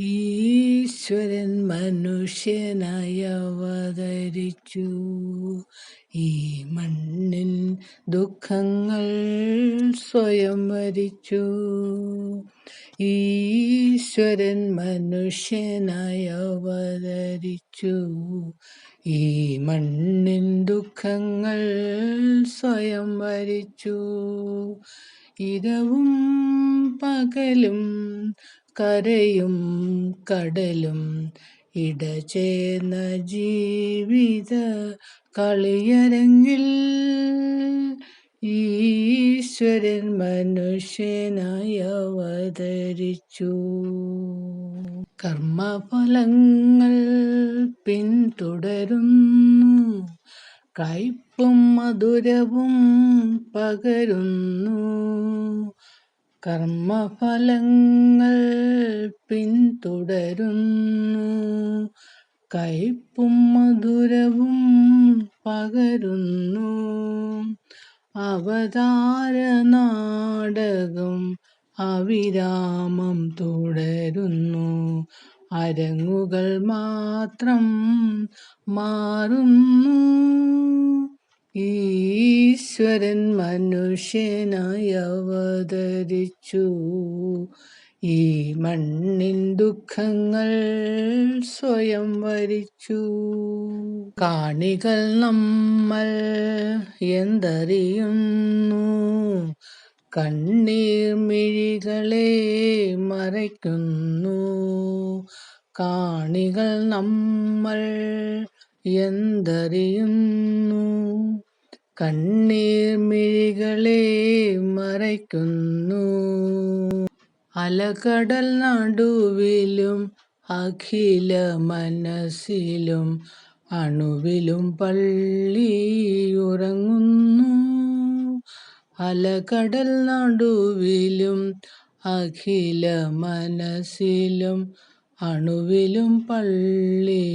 ഈശ്വരൻ മനുഷ്യനായി അവതരിച്ചു ഈ മണ്ണിൻ ദുഃഖങ്ങൾ സ്വയം വരിച്ചു. ഈശ്വരൻ മനുഷ്യനായി അവതരിച്ചു ഈ മണ്ണിൻ ദുഃഖങ്ങൾ സ്വയം വരിച്ചു. ഇരവും പകലും കരയും കടലും ഇടചേർന്ന ജീവിത കളിയരങ്ങിൽ ഈശ്വരൻ മനുഷ്യനായി അവതരിച്ചു. കർമ്മഫലങ്ങൾ പിന്തുടരുന്നു കയ്പും മധുരവും പകരുന്നു. കർമ്മഫലങ്ങൾ പിന്തുടരുന്നു. കയ്പും മധുരവും പകരുന്നു. അവതാര നാടകം അവിരാമം തുടരുന്നു. അരങ്ങുകൾ മാത്രം മാറുന്നു. ഈശ്വരൻ മനുഷ്യനായി അവതരിച്ചു ഈ മണ്ണിൻ ദുഃഖങ്ങൾ സ്വയം വരിച്ചു. കാണികൾ നമ്മൾ എന്തറിയുന്നു? കണ്ണീർ മിഴികളെ മറയ്ക്കുന്നു. കാണികൾ നമ്മൾ എന്തറിയുന്നു? കണ്ണീർ മിഴികളെ മറയ്ക്കുന്നു. അലകടൽ നടുവിലും അഖില മനസ്സിലും അണുവിലും പള്ളിയുറങ്ങുന്നു അലകടൽ നടുവിലും അഖില മനസ്സിലും അണുവിലും പള്ളിയുറങ്ങുന്നു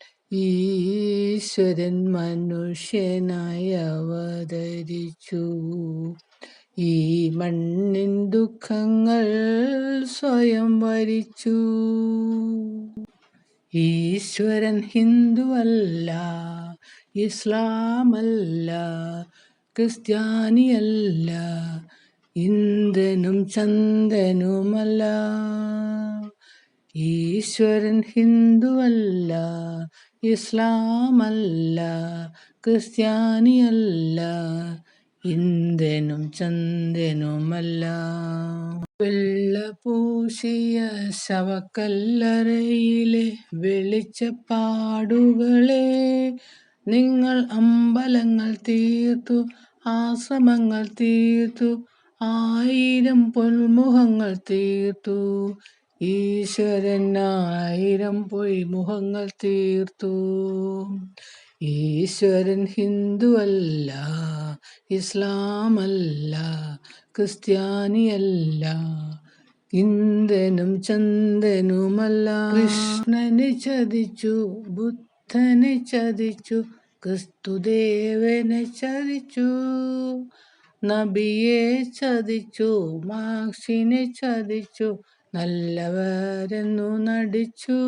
ഈശ്വരൻ മനുഷ്യനായി അവതരിച്ചു. ഈ മണ്ണിൻ ദുഃഖങ്ങൾ സ്വയം വരിച്ചു. ഈശ്വരൻ ഹിന്ദുവല്ല ഇസ്ലാമല്ല ക്രിസ്ത്യാനിയല്ല ഇന്ദ്രനും ചന്ദനുമല്ല. ഈശ്വരൻ ഹിന്ദുവല്ല ഇസ്ലാമല്ല ക്രിസ്ത്യാനിയല്ല ഇന്ദനും ചന്ദനുമല്ല. വെള്ള പൂശിയ ശവക്കല്ലറയിലെ വെളിച്ചപ്പാടുകളെ നിങ്ങൾ അമ്പലങ്ങൾ തീർത്തു ആശ്രമങ്ങൾ തീർത്തു ആയിരം പൊൽമുഖങ്ങൾ തീർത്തു. ഈശ്വരൻ ആയിരം പൊയ്മുഖങ്ങൾ തീർത്തു. ഈശ്വരൻ ഹിന്ദു അല്ല ഇസ്ലാം ഇസ്ലാമല്ല ക്രിസ്ത്യാനിയല്ല ഇന്ദനും ചന്ദനുമല്ല കൃഷ്ണനെ ചതിച്ചു ബുദ്ധനെ ചതിച്ചു ക്രിസ്തുദേവനെ ചതിച്ചു നബിയെ ചതിച്ചു മാക്സിനെ ചതിച്ചു നല്ലവരെന്നു നടിച്ചു.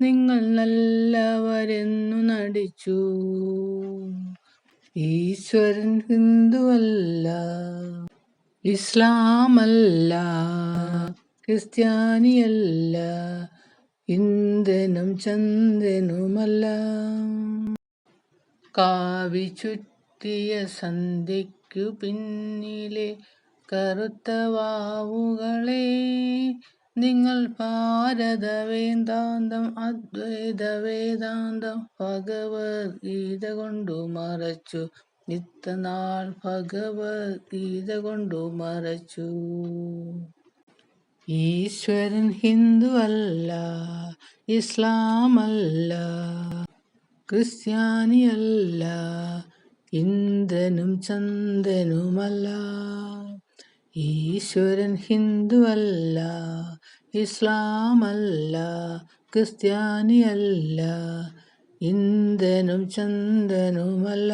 നിങ്ങൾ നല്ലവരെന്നു നടിച്ചു. ഈശ്വരൻ ഹിന്ദുവല്ല ഇസ്ലാമല്ല ക്രിസ്ത്യാനിയല്ല ഇന്ദനും ചന്ദ്രനുമല്ല കാവി ചുറ്റിയ സന്ധ്യയ്ക്കു പിന്നിലെ കറുത്ത വാവുകളെ നിങ്ങൾ ഭാരത വേദാന്തം അദ്വൈത വേദാന്തം ഭഗവത്ഗീത കൊണ്ടു മറച്ചു. ഇത്തനാൾ ഭഗവത്ഗീത കൊണ്ടു മറച്ചു. ഈശ്വരൻ ഹിന്ദു അല്ല ഇസ്ലാം അല്ല ക്രിസ്ത്യാനി അല്ല ഇന്ദ്രനും ചന്ദനുമല്ല. ഈശ്വരൻ ഹിന്ദുവല്ല ഇസ്ലാമല്ല ക്രിസ്ത്യാനിയല്ല ഇന്ദനും ചന്ദനുമല്ല.